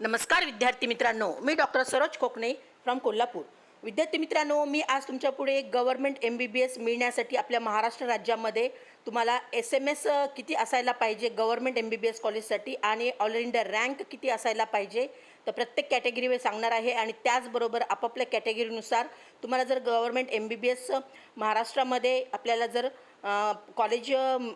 नमस्कार विद्यार्थी मित्रांनो मी डॉक्टर सरोज कोकणे फ्रॉम कोल्हापूर. विद्यार्थी मित्रांनो मी आज तुमच्यापुढे government government M B B S मिळण्यासाठी आपल्या महाराष्ट्र राज्यामध्ये तुम्हाला एस एम एस किती असायला पाहिजे government M B B S कॉलेजसाठी आणि ऑल इंडिया रँक किती असायला पाहिजे तर प्रत्येक कॅटेगरीवर सांगणार आहे. आणि त्याचबरोबर आपापल्या कॅटेगरीनुसार तुम्हाला जर government M B B S महाराष्ट्रामध्ये आपल्याला जर कॉलेज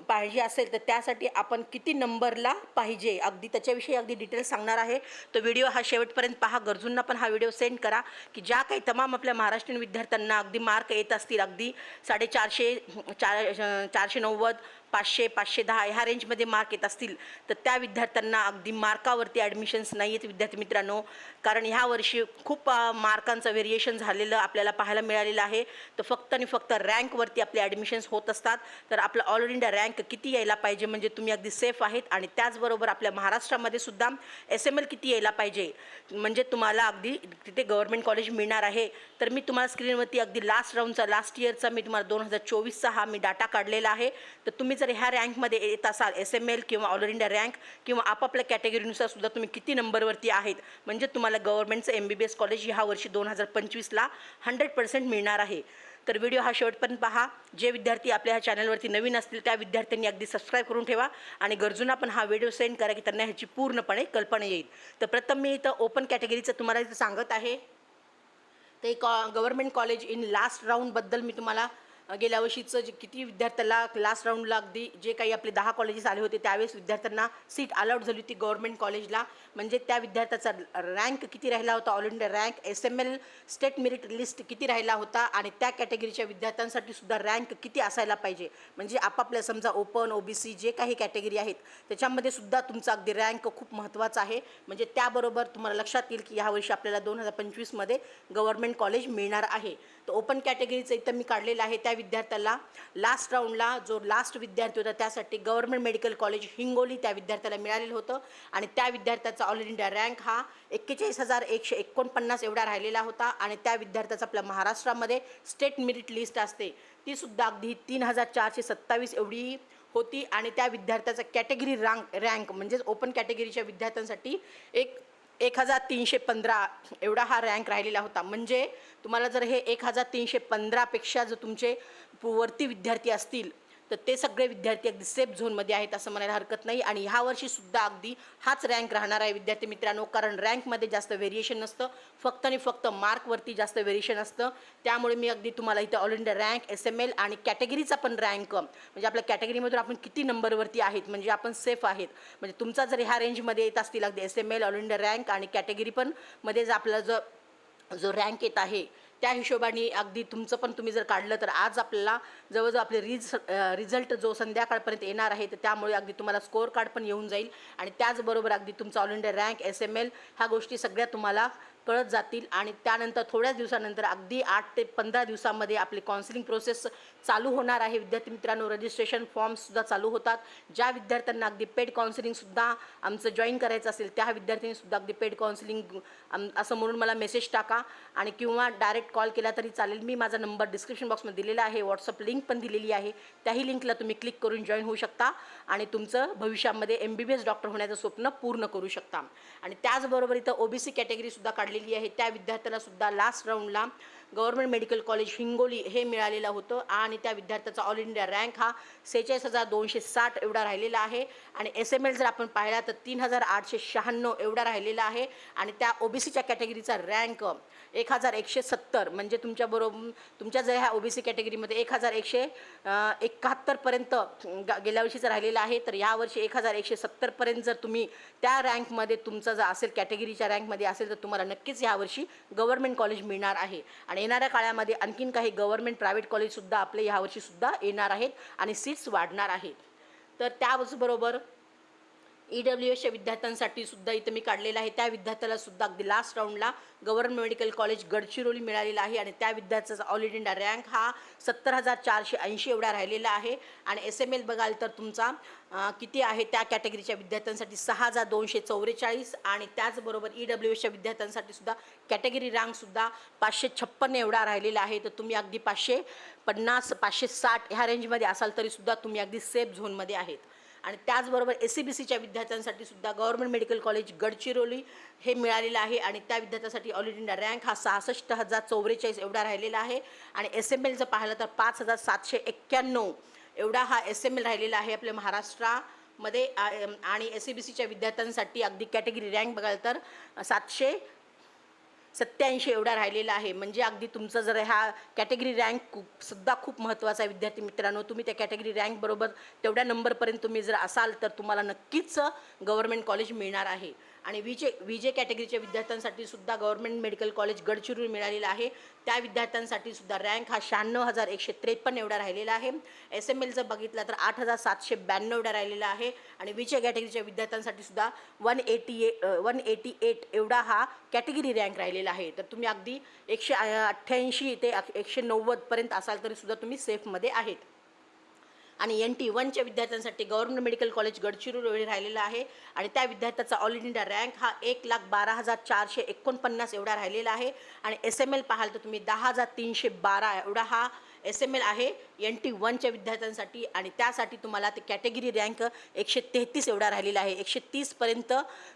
पाहिजे असेल तर त्यासाठी आपण किती नंबरला पाहिजे? अगदी त्याच्याविषयी अगदी डिटेल्स सांगणार आहे. तो व्हिडिओ हा शेवटपर्यंत पहा. गरजूंना पण हा व्हिडिओ सेंड करा. की ज्या काही तमाम आपल्या महाराष्ट्रीयन विद्यार्थ्यांना अगदी मार्क येत असतील. अगदी साडेचारशे चार चारशे नव्वद पाचशे पाचशे दहा ह्या रेंजमध्ये मार्क येत असतील तर त्या विद्यार्थ्यांना अगदी मार्कावरती ॲडमिशन्स नाही आहेत विद्यार्थी मित्रांनो. कारण ह्या वर्षी खूप मार्कांचं व्हेरिएशन झालेलं आपल्याला पाहायला मिळालेलं आहे. तर फक्त आणि फक्त रँकवरती आपले ॲडमिशन्स होत असतात. तर आपलं ऑल इंडिया रँक किती यायला पाहिजे म्हणजे तुम्ही अगदी सेफ आहेत. आणि त्याचबरोबर आपल्या महाराष्ट्रामध्ये सुद्धा एस एम एल किती यायला पाहिजे म्हणजे तुम्हाला अगदी तिथे गव्हर्नमेंट कॉलेज मिळणार आहे. तर मी तुम्हाला स्क्रीनवरती अगदी लास्ट राऊंडचा लास्ट इयरचा मी तुम्हाला दोन हजार चोवीसचा हा मी डाटा काढलेला आहे. तर तुम्ही जर ह्या रँकमध्ये येत असाल एस एम एल किंवा ऑल इंडिया रँक किंवा आपापल्या कॅटेगरीनुसार सुद्धा तुम्ही किती नंबरवरती आहेत म्हणजे तुम्हाला गव्हर्नमेंटचं M B B S college ह्या वर्षी दोन हजार पंचवीसला हंड्रेड पर्सेंट मिळणार आहे. तर व्हिडिओ हा शेवटपर्यंत पहा. जे विद्यार्थी आपल्या ह्या चॅनलवरती नवीन असतील त्या विद्यार्थ्यांनी अगदी सबस्क्राईब करून ठेवा आणि गरजूंना पण हा व्हिडिओ सेंड करा की त्यांना ह्याची पूर्णपणे कल्पना येईल. तर प्रथम मी इथं ओपन कॅटेगरीचं तुम्हाला इथं सांगत आहे. ते कॉ गव्हर्मेंट कॉलेज इन लास्ट राऊंडबद्दल मी तुम्हाला गेल्या वर्षीचं जे किती विद्यार्थ्याला लास्ट राऊंडला अगदी जे काही आपले दहा कॉलेजेस आले होते त्यावेळेस विद्यार्थ्यांना सीट अलाउड झाली होती गव्हर्मेंट कॉलेजला म्हणजे त्या विद्यार्थ्याचा रँक किती राहिला होता? All India rank S M L state merit list किती राहिला होता? आणि त्या कॅटेगरीच्या विद्यार्थ्यांसाठी सुद्धा रँक किती असायला पाहिजे? म्हणजे आपापल्या समजा ओपन ओ बी सी जे काही कॅटेगरी आहेत त्याच्यामध्ये सुद्धा तुमचा अगदी रँक खूप महत्त्वाचा आहे. म्हणजे त्याबरोबर तुम्हाला लक्षात येईल की ह्या वर्षी आपल्याला दोन हजार पंचवीसमध्ये गव्हर्मेंट कॉलेज मिळणार आहे. ओपन कॅटेगरीचं इथं मी काढलेलं आहे त्या विद्यार्थ्याला. लास्ट राऊंडला जो लास्ट विद्यार्थी होता त्यासाठी गव्हर्नमेंट मेडिकल कॉलेज हिंगोली त्या विद्यार्थ्याला मिळालेलं होतं. आणि त्या विद्यार्थ्याचा ऑल इंडिया रँक हा एक्केचाळीस हजार एकशे एकोणपन्नास एवढा राहिलेला होता. आणि त्या विद्यार्थ्याचा आपल्या महाराष्ट्रामध्ये स्टेट मेरिट लिस्ट असते. ती सुद्धा अगदी तीन हजार चारशे सत्तावीस एवढी होती. आणि त्या विद्यार्थ्याचा कॅटेगरी रँक रँक म्हणजेच ओपन कॅटेगरीच्या विद्यार्थ्यांसाठी एक एक हजार तीनशे पंधरा एवढा हा रँक राहिलेला होता. म्हणजे तुम्हाला जर हे एक हजार तीनशे पंधरापेक्षा जर तुमचे वरती विद्यार्थी असतील तर ते सगळे विद्यार्थी अगदी सेफ झोनमध्ये आहेत असं म्हणायला हरकत नाही. आणि ह्या वर्षीसुद्धा अगदी हाच रँक राहणार आहे विद्यार्थी मित्रांनो. कारण रँकमध्ये जास्त व्हेरिएशन नसतं. फक्त आणि फक्त मार्कवरती जास्त व्हेरिएशन असतं. त्यामुळे मी अगदी तुम्हाला इथं all India rank S M L आणि कॅटेगरीचा पण रँक म्हणजे आपल्या कॅटेगरीमधून आपण किती नंबरवरती आहेत म्हणजे आपण सेफ आहेत. म्हणजे तुमचा जर ह्या रेंजमध्ये येत असतील अगदी S M L all India rank आणि कॅटेगरी पण मध्ये जर आपला जो जो रँक येत आहे त्या हिशोबाने अगदी तुमचं पण तुम्ही जर काढलं तर आज आपल्याला जवळजवळ आपले रिज रिझल्ट जो संध्याकाळपर्यंत येणार आहे तर त्यामुळे अगदी तुम्हाला स्कोअर कार्ड पण येऊन जाईल. आणि त्याचबरोबर अगदी तुमचा all India rank S M L ह्या गोष्टी सगळ्या तुम्हाला कळत जातील. आणि त्यानंतर थोड्याच दिवसानंतर अगदी आठ ते पंधरा दिवसामध्ये आपली काउन्सिलिंग प्रोसेस चालू होणार आहे. विद्यार्थी मित्रांनो रजिस्ट्रेशन फॉर्मसुद्धा चालू होतात. ज्या विद्यार्थ्यांना अगदी पेड काउन्सिलिंगसुद्धा आमचं जॉईन करायचं असेल त्या विद्यार्थ्यांनीसुद्धा अगदी पेड काउन्सिलिंग असं म्हणून मला मेसेज टाका. आणि किंवा डायरेक्ट कॉल केला तरी चालेल. मी माझा नंबर डिस्क्रिप्शन बॉक्समध्ये दिलेला आहे. व्हॉट्सअप लिंक पण दिलेली आहे. त्याही लिंकला तुम्ही क्लिक करून जॉईन होऊ शकता आणि तुमचं भविष्यामध्ये M B B S doctor होण्याचं स्वप्न पूर्ण करू शकता. आणि त्याचबरोबर इथं ओ बी सी कॅटेगरीसुद्धा काढलेली आहे. त्या विद्यार्थ्याला सुद्धा लास्ट राऊंडला गव्हर्नमेंट मेडिकल कॉलेज हिंगोली हे मिळालेलं होतं. आणि त्या विद्यार्थ्याचा ऑल इंडिया रँक हा सेहेचाळीस हजार दोनशे साठ एवढा राहिलेला आहे. आणि एस एम एल जर आपण पाहिला तर तीन हजार आठशे शहाण्णव एवढा राहिलेला आहे. आणि त्या ओ बी सीच्या कॅटेगरीचा रँक एक हजार एकशे सत्तर म्हणजे तुमच्याबरोबर तुमच्या जर ह्या ओ बी सी कॅटेगरीमध्ये एक हजार एकशे एकाहत्तरपर्यंत गा गेल्या वर्षीचा राहिलेला आहे. तर यावर्षी एक हजार एकशे सत्तरपर्यंत जर तुम्ही त्या रँकमध्ये तुमचा जर असेल कॅटेगरीच्या रँकमध्ये असेल तर तुम्हाला नक्कीच यावर्षी गव्हर्नमेंट कॉलेज मिळणार आहे. आणि येणाऱ्या काळामध्ये आणखीन काही गव्हर्नमेंट प्रायव्हेट कॉलेजसुद्धा आपले यावर्षीसुद्धा येणार आहेत आणि सीट्स वाढणार आहेत. तर त्याचबरोबर ई डब्ल्यू एसच्या विद्यार्थ्यांसाठी सुद्धा इथं मी काढलेलं आहे. त्या विद्यार्थ्याला सुद्धा अगदी लास्ट राऊंडला गव्हर्नमेंट मेडिकल कॉलेज गडचिरोली मिळालेला आहे आणि त्या विद्यार्थ्याचा ऑल इंडिया रँक हा सत्तर हजार चारशे ऐंशी एवढा राहिलेला आहे. आणि एस एम एल बघाल तर तुमचा किती आहे? त्या कॅटेगरीच्या विद्यार्थ्यांसाठी सहा हजार दोनशे चौवेचाळीस आणि त्याचबरोबर ई डब्ल्यू एसच्या विद्यार्थ्यांसाठी सुद्धा कॅटेगरी रँकसुद्धा पाचशे छप्पन्न एवढा राहिलेला आहे. तर तुम्ही अगदी पाचशे पन्नास पाचशे साठ ह्या रेंजमध्ये असाल तरीसुद्धा तुम्ही अगदी सेफ झोनमध्ये आहेत. आणि त्याचबरोबर एस सी बी सीच्या विद्यार्थ्यांसाठी सुद्धा गव्हर्नमेंट मेडिकल कॉलेज गडचिरोली हे मिळालेलं आहे. आणि त्या विद्यार्थ्यासाठी ऑल इंडिया रँक हा सहासष्ट हजार चौवेचाळीस एवढा राहिलेला आहे. आणि एस एम एलचं पाहिलं तर पाच हजार सातशे एक्क्याण्णव एवढा हा एस एम एल राहिलेला आहे आपल्या महाराष्ट्रामध्ये. आणि एस सी बी सीच्या विद्यार्थ्यांसाठी अगदी कॅटेगरी रँक बघाल तर सातशे सत्याऐंशी एवढा राहिलेला आहे. म्हणजे अगदी तुमचं जर ह्या कॅटेगरी रँक खूप सुद्धा खूप महत्त्वाचा आहे विद्यार्थी मित्रांनो. तुम्ही त्या कॅटेगरी रँक बरोबर तेवढ्या नंबरपर्यंत तुम्ही जर असाल तर तुम्हाला नक्कीच गव्हर्नमेंट कॉलेज मिळणार आहे. आणि विजे विजे कॅटेगरीच्या विद्यार्थ्यांसाठी सुद्धा गव्हर्नमेंट मेडिकल कॉलेज गडचिरोली मिळालेलं आहे. त्या विद्यार्थ्यांसाठी सुद्धा रँक हा शहाण्णव हजार एकशे त्रेपन्न एवढा राहिलेला आहे. एस एम एलचं बघितलं तर आठ हजार सातशे ब्याण्णव एवढा राहिलेला आहे. आणि विजे कॅटेगरीच्या विद्यार्थ्यांसाठी सुद्धा वन एटी ए वन एटी एट एवढा हा कॅटेगरी रँक राहिलेला आहे. तर तुम्ही अगदी एकशे अठ्ठ्याऐंशी ते एकशे नव्वदपर्यंत असाल तरीसुद्धा तुम्ही सेफमध्ये आहेत. आणि एन टी वनच्या विद्यार्थ्यांसाठी गव्हर्नमेंट मेडिकल कॉलेज गडचिरोली राहिलेला आहे. आणि त्या विद्यार्थ्याचा ऑल इंडिया रँक हा एक लाख बारा हजार चारशे एकोणपन्नास एवढा राहिलेला आहे. आणि एस एम एल पाहाल तर तुम्ही दहा हजार तीनशे बारा एवढा हा एस एम एल आहे एन टी वनच्या विद्यार्थ्यांसाठी आणि त्यासाठी तुम्हाला ते कॅटेगरी रँक एकशे तेहतीस एवढा राहिलेला आहे. एकशे तीसपर्यंत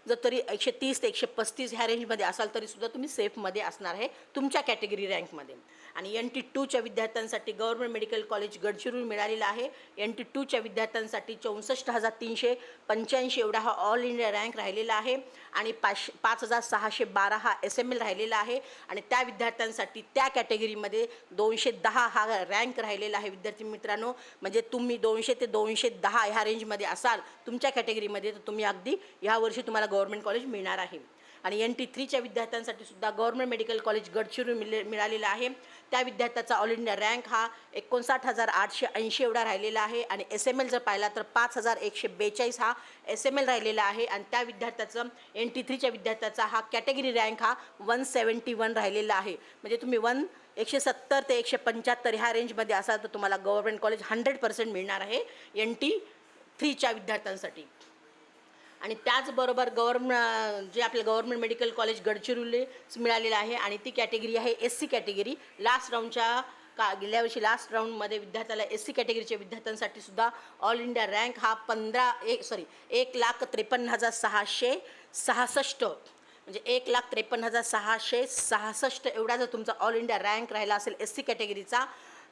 जर तरी एकशे तीस ते एकशे पस्तीस ह्या रेंजमध्ये असाल तरीसुद्धा तुम्ही सेफमध्ये असणार आहे तुमच्या कॅटेगरी रँकमध्ये. आणि एन टी टूच्या विद्यार्थ्यांसाठी गव्हर्नमेंट मेडिकल कॉलेज गडचिरोली मिळालेलं आहे. एन टी टूच्या विद्यार्थ्यांसाठी चौसष्ट हजार तीनशे पंच्याऐंशी एवढा हा ऑल इंडिया रँक राहिलेला आहे. आणि पाचशे पाच हजार सहाशे बारा हा एस एम एल राहिलेला आहे. आणि त्या विद्यार्थ्यांसाठी त्या कॅटेगरीमध्ये दोनशे दहा हा रँक राहिलेला आहे विद्यार्थी मित्रांनो. म्हणजे तुम्ही दोनशे ते दोनशे दहा ह्या रेंजमध्ये असाल तुमच्या कॅटेगरीमध्ये तर तुम्ही अगदी ह्या वर्षी तुम्हाला गव्हर्मेंट कॉलेज मिळणार आहे. आणि एन टी थ्रीच्या विद्यार्थ्यांसाठी सुद्धा गव्हर्मेंट मेडिकल कॉलेज गडचिरोली मिळे मिळालेला आहे. त्या विद्यार्थ्याचा ऑल इंडिया रँक हा एकोणसाठ हजार आठशे ऐंशी एवढा राहिलेला आहे. आणि एस एम एल जर पाहिला तर पाच हजार एकशे बेचाळीस हा एस एम एल राहिलेला आहे. आणि त्या विद्यार्थ्याचं एन टी थ्रीच्या विद्यार्थ्याचा हा कॅटेगरी रँक हा वन सेवन्टी वन राहिलेला आहे. म्हणजे तुम्ही वन एकशे सत्तर ते एकशे पंच्याहत्तर ह्या रेंजमध्ये असाल तर तुम्हाला गव्हर्मेंट कॉलेज हंड्रेड पर्सेंट मिळणार आहे एन टी थ्रीच्या विद्यार्थ्यांसाठी. आणि त्याचबरोबर गव्हर्म जे आपलं गव्हर्मेंट मेडिकल कॉलेज गडचिरोलीच मिळालेलं आहे आणि ती कॅटेगरी आहे एस सी कॅटेगरी लास्ट राऊंडच्या का गेल्या वर्षी लास्ट राऊंडमध्ये विद्यार्थ्याला एस सी कॅटेगरीच्या विद्यार्थ्यांसाठी सुद्धा ऑल इंडिया रँक हा पंधरा एक सॉरी एक लाख त्रेपन्न हजार सहाशे सहासष्ट म्हणजे एक लाख त्रेपन्न हजार सहाशे सहासष्ट एवढा जर तुमचा ऑल इंडिया रँक राहिला असेल एस सी कॅटेगरीचा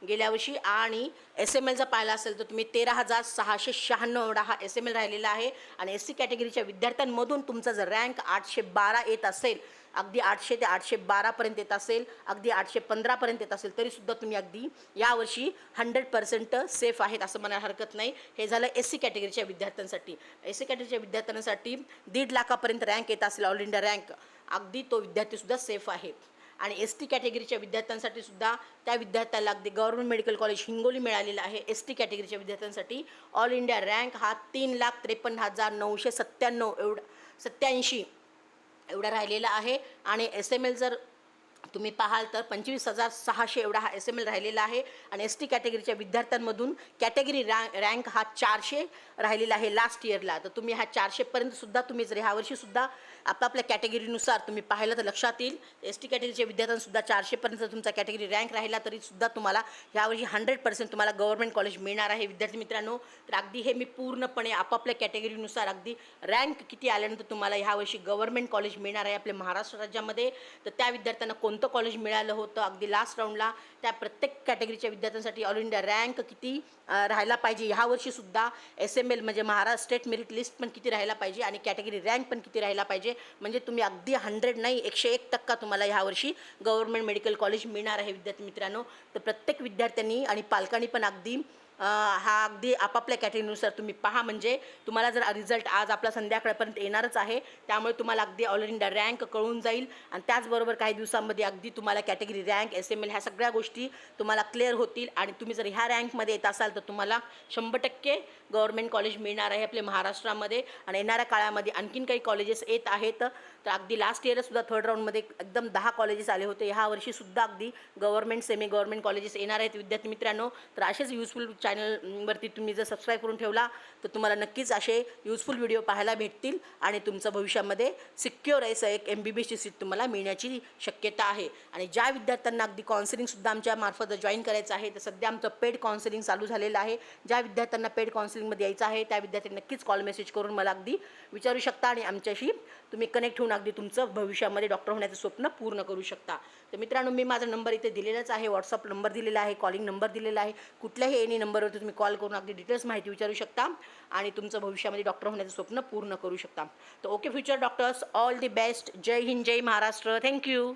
गेल्या वर्षी आणि एस एम एलचा पाहिला असेल तर तुम्ही तेरा हजार सहाशे शहाण्णव एवढा हा एस एम एल राहिलेला आहे. आणि एस सी कॅटेगरीच्या विद्यार्थ्यांमधून तुमचा जर रँक आठशे बारा येत असेल अगदी आठशे ते आठशे बारापर्यंत येत असेल अगदी आठशे पंधरापर्यंत येत असेल तरीसुद्धा तुम्ही अगदी यावर्षी हंड्रेड पर्सेंट सेफ आहेत असं म्हणायला हरकत नाही. हे झालं एस सी कॅटेगरीच्या विद्यार्थ्यांसाठी. एस सी कॅटेगरीच्या विद्यार्थ्यांसाठी दीड लाखापर्यंत रँक येत असेल ऑल इंडिया रँक अगदी तो विद्यार्थीसुद्धा सेफ आहे. आणि एस टी कॅटेगरीच्या विद्यार्थ्यांसाठी सुद्धा त्या विद्यार्थ्याला अगदी गव्हर्नमेंट मेडिकल कॉलेज हिंगोली मिळालेलं आहे. एस टी कॅटेगरीच्या विद्यार्थ्यांसाठी ऑल इंडिया रँक हा तीन लाख त्रेपन्न हजार नऊशे सत्त्याण्णव एवढा सत्याऐंशी एवढा राहिलेला आहे. आणि एस एम एल जर तुम्ही पाहाल तर पंचवीस हजार सहाशे एवढा हा एस एम एल राहिलेला आहे. आणि एस टी कॅटेगरीच्या विद्यार्थ्यांमधून कॅटेगरी रँक रँक हा चारशे राहिलेला आहे लास्ट इयरला तर तुम्ही ह्या चारशेपर्यंत सुद्धा तुम्ही जर ह्या वर्षीसुद्धा आपापल्या कॅटेगरीनुसार तुम्ही पाहिलं तर लक्षात येईल. एस टी कॅटेगरीच्या विद्यार्थ्यांसुद्धा चारशेपर्यंत तुमचा कॅटेगरी रँक राहिला तरीसुद्धा तुम्हाला ह्यावर्षी हंड्रेड पर्सेंट तुम्हाला गव्हर्मेंट कॉलेज मिळणार आहे. विद्यार्थी मित्रांनो तर अगदी हे मी पूर्णपणे आपापल्या कॅटेगरीनुसार अगदी रँक किती आल्यानंतर तुम्हाला ह्यावर्षी गव्हर्मेंट कॉलेज मिळणार आहे आपल्या महाराष्ट्र राज्यामध्ये. तर त्या विद्यार्थ्यांना कोण कोणतं कॉलेज मिळालं होतं? अगदी लास्ट राऊंडला त्या प्रत्येक कॅटेगरीच्या विद्यार्थ्यांसाठी ऑल इंडिया रँक किती राहायला पाहिजे? ह्या वर्षीसुद्धा एस एम एल म्हणजे महाराष्ट्र स्टेट मेरिट लिस्ट पण किती राहायला पाहिजे आणि कॅटेगरी रँक पण किती राहायला पाहिजे? म्हणजे तुम्ही अगदी हंड्रेड नाही एकशे एक टक्का तुम्हाला ह्यावर्षी गव्हर्मेंट गव्हर्नमेंट मेडिकल कॉलेज मिळणार आहे विद्यार्थी मित्रांनो. तर प्रत्येक विद्यार्थ्यांनी आणि पालकांनी पण अगदी हा अगदी आपापल्या कॅटेगरीनुसार तुम्ही पहा. म्हणजे तुम्हाला जर रिझल्ट आज आपला संध्याकाळपर्यंत येणारच आहे त्यामुळे तुम्हाला अगदी ऑल इंडिया रँक कळून जाईल. आणि त्याचबरोबर काही दिवसांमध्ये अगदी तुम्हाला category rank S M L ह्या सगळ्या गोष्टी तुम्हाला क्लिअर होतील. आणि तुम्ही जर ह्या रँकमध्ये येत असाल तर तुम्हाला शंभर टक्के गव्हर्नमेंट कॉलेज मिळणार आहे आपल्या महाराष्ट्रामध्ये. आणि येणाऱ्या काळामध्ये आणखीन काही कॉलेजेस येत आहेत. तर अगदी लास्ट इयरसुद्धा थर्ड राऊंडमध्ये एकदम दहा कॉलेजेस आले होते. ह्या वर्षीसुद्धा अगदी गव्हर्नमेंट सेमी गव्हर्नमेंट कॉलेजेस येणार आहेत. विद्यार्थी मित्रांनो तर असेच युजफुल चॅनलवरती mm, तुम्ही जर सबस्क्राईब करून ठेवला तर तुम्हाला नक्कीच असे युजफुल व्हिडिओ पाहायला भेटतील आणि तुमचं भविष्यामध्ये सिक्युअर असं एक एम बी बी एसची सीट तुम्हाला मिळण्याची शक्यता आहे. आणि ज्या विद्यार्थ्यांना अगदी काउन्सिलिंगसुद्धा आमच्या मार्फत जॉईन करायचं आहे तर सध्या आमचं पेड काउन्सिलिंग चालू झालेलं आहे. ज्या विद्यार्थ्यांना पेड काउन्सिलिंगमध्ये यायचं आहे त्या विद्यार्थ्यांनी नक्कीच कॉल मेसेज करून मला अगदी विचारू शकता आणि आमच्याशी तुम्ही कनेक्ट होऊन अगदी तुमचं भविष्यामध्ये डॉक्टर होण्याचं स्वप्न पूर्ण करू शकता. तर मित्रांनो मी माझा नंबर इथे दिलेलाच आहे. व्हॉट्सअप नंबर दिलेला आहे कॉलिंग नंबर दिलेला आहे. कुठल्याही एनी नंबरवरती तुम्ही कॉल करून अगदी डिटेल्स माहिती विचारू शकता आणि तुमचं भविष्यामध्ये डॉक्टर होण्याचं स्वप्न पूर्ण करू शकता. तर okay future doctors all the best जय हिंद जय महाराष्ट्र. Thank you